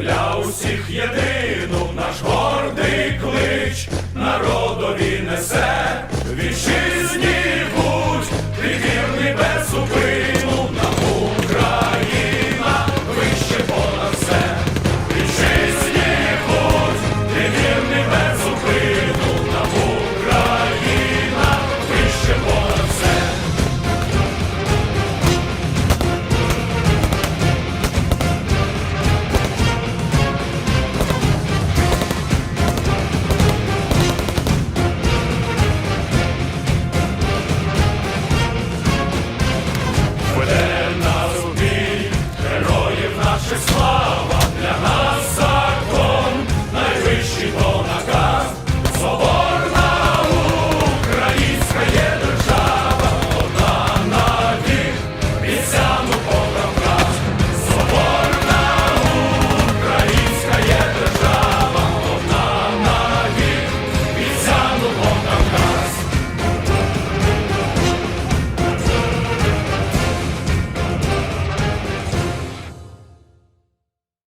для усіх єдину.